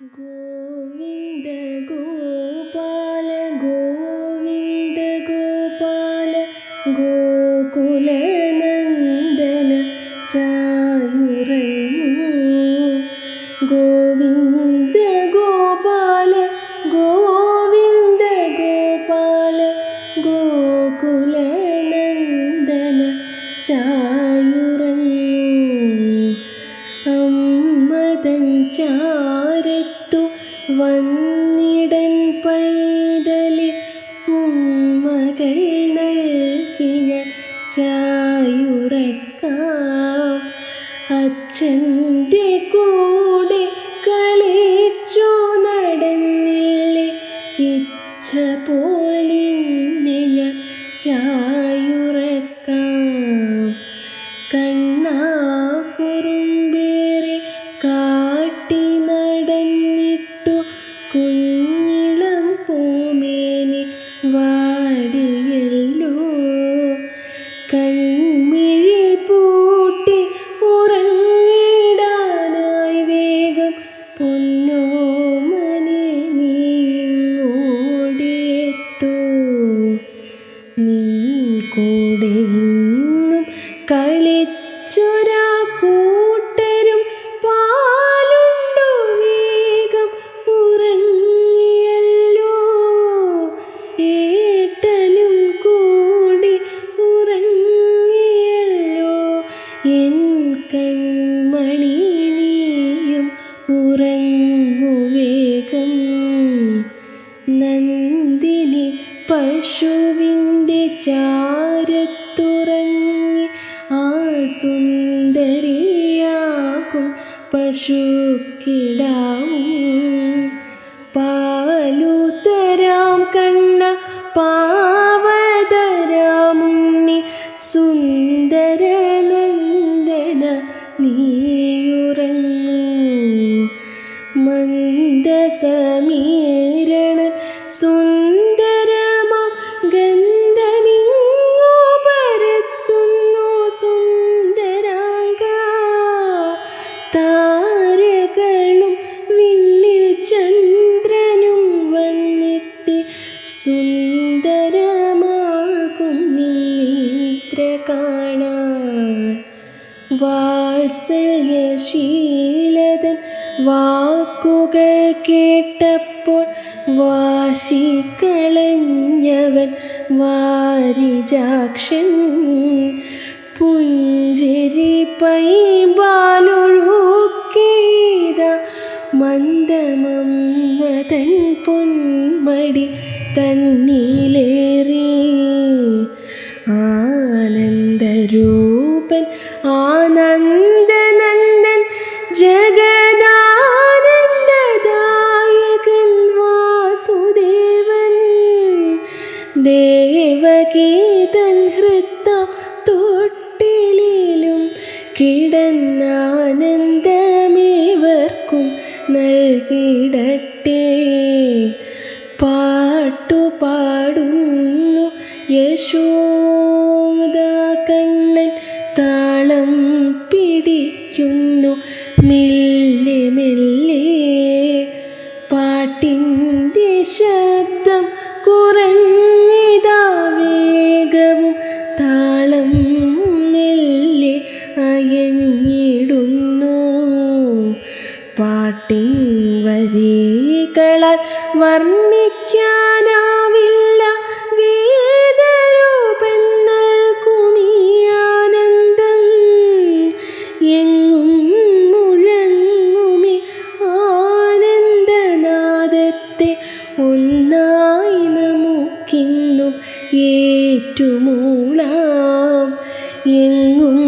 ഗോവിന്ദ ഗോപാല ഗോവിന്ദ ഗോപാല ഗോകുലനന്ദന ചായുറങ്ങൂ. ഗോവിന്ദ ഗോപാല ഗോവിന്ദ ഗോപാല ഗോകുലനന്ദന ചായുറങ്ങൂ ചാരത്തു വന്നിടൻ പൈതലി ഉമ്മകൾ നൽകി ഞാൻ ചായുറക്കാം. അച്ഛന്റെ കൂടെ കളിച്ചു നടന്നില്ലേ? ഇച്ഛ പോലെ ഞാൻ ചായുറക്കാം നിൻ കൂടെ ഇന്നും കൂട്ടരും പാലുണ്ടു വേഗം ഉറങ്ങിയല്ലോ? ഏട്ടനും കൂടി ഉറങ്ങിയല്ലോ? എൻ കൺമണി ചാരത്തുറങ്ങി ആ സുന്ദരിയാകും പശുക്കിടാവും. പാലു തരാം കണ്ണ പാവതരാമുണ്ണി സുന്ദരനന്ദന നീയുറങ്ങൂ. മന്ദസമീരണൻ സുന്ദരമാകും നിന്നിത്ര കാണാൻ. വാക്കുകൾ കേട്ടപ്പോൾ വാശി കളഞ്ഞവൻ വാരിജാക്ഷൻ പുഞ്ചിരി മന്ദമം മന്ദമമ്മതൻ പൊന്മടി തന്നിലേറി ആനന്ദരൂപൻ ആനന്ദനന്ദൻ ജഗദാനന്ദദായകൻ വാസുദേവൻ. ദേവകീതൻ ഹൃത്ത തൊട്ടിലും കിടന്നാനന്ദമേവർക്കും നൽകിടട്ടെ. പാട്ടുപാടുന്നു യശോദ കണ്ണൻ താളം പിടിക്കുന്നു. മെല്ലെ മെല്ലെ പാട്ടിന്റെ ശബ്ദം കുറഞ്ഞതാ വേഗവും താളം മെല്ലെ അയഞ്ഞിടുന്നു. പാട്ടിൻ വരികളാൽ വർണിക്കാനാവില്ല ഏറ്റുമൂളാം. എങ്ങും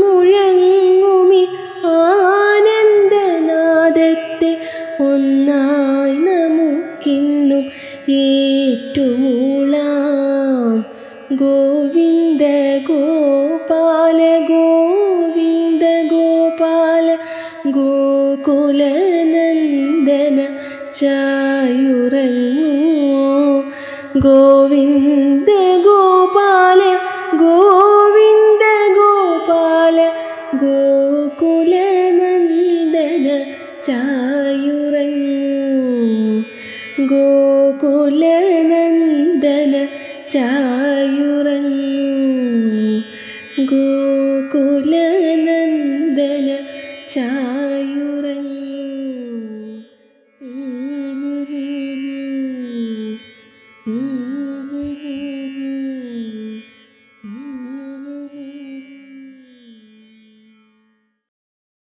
മുഴങ്ങുമി ആനന്ദനാദത്തെ ഒന്നായി നമുക്കിന്നും ഏറ്റുമൂളാം. ഗോവിന്ദ ഗോപാല ഗോവിന്ദ ഗോപാല ഗോകുലനന്ദന ചായുറങ്ങൂ ഗോവിന്ദ ചായുറങ്ങൂ. ഗോകുലനന്ദന ചാ